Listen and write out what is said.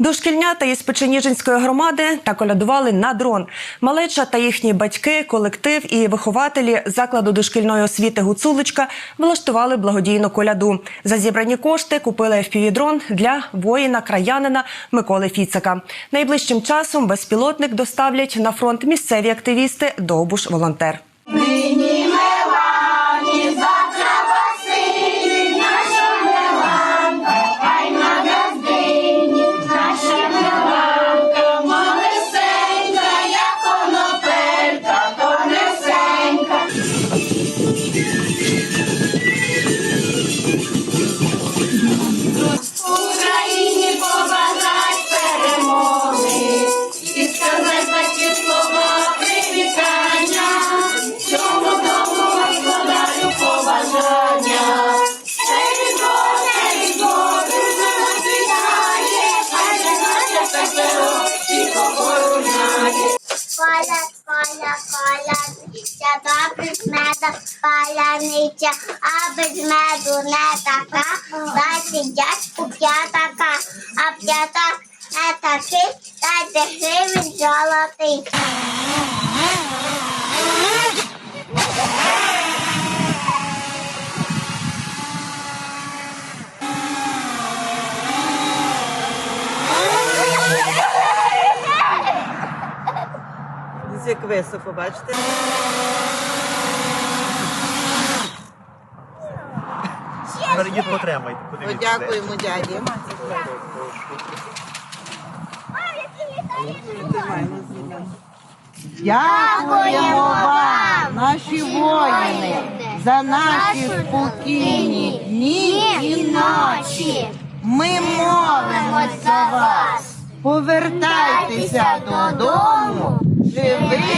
Дошкільнята із Печеніжинської громади та колядували на дрон. Малеча та їхні батьки, колектив і вихователі закладу дошкільної освіти Гуцуличка влаштували благодійну коляду. За зібрані кошти купили FPV-дрон для воїна-краянина Миколи Фіцика. Найближчим часом безпілотник доставлять на фронт місцеві активісти Довбуш волонтер. Україні побажать перемоги і сказать батьків слова привітання, цьому дому господарю побажання. Різдво, Різдво, дружно нас вітає, хай же наше пекло всіх охороняє. Коля, коля, коля, свята без паляниця, а без меду не така. Дайте дядьку п'ятака, а п'ятак не такий, дайте гривень золотий. Як високо, бачите? Перейдіть потримайте, подивіться. Подякуємо дяді. Дякуємо вам, наші воїни, за наші спокійні дні і ночі. Ми молимось за вас. Повертайтеся додому живими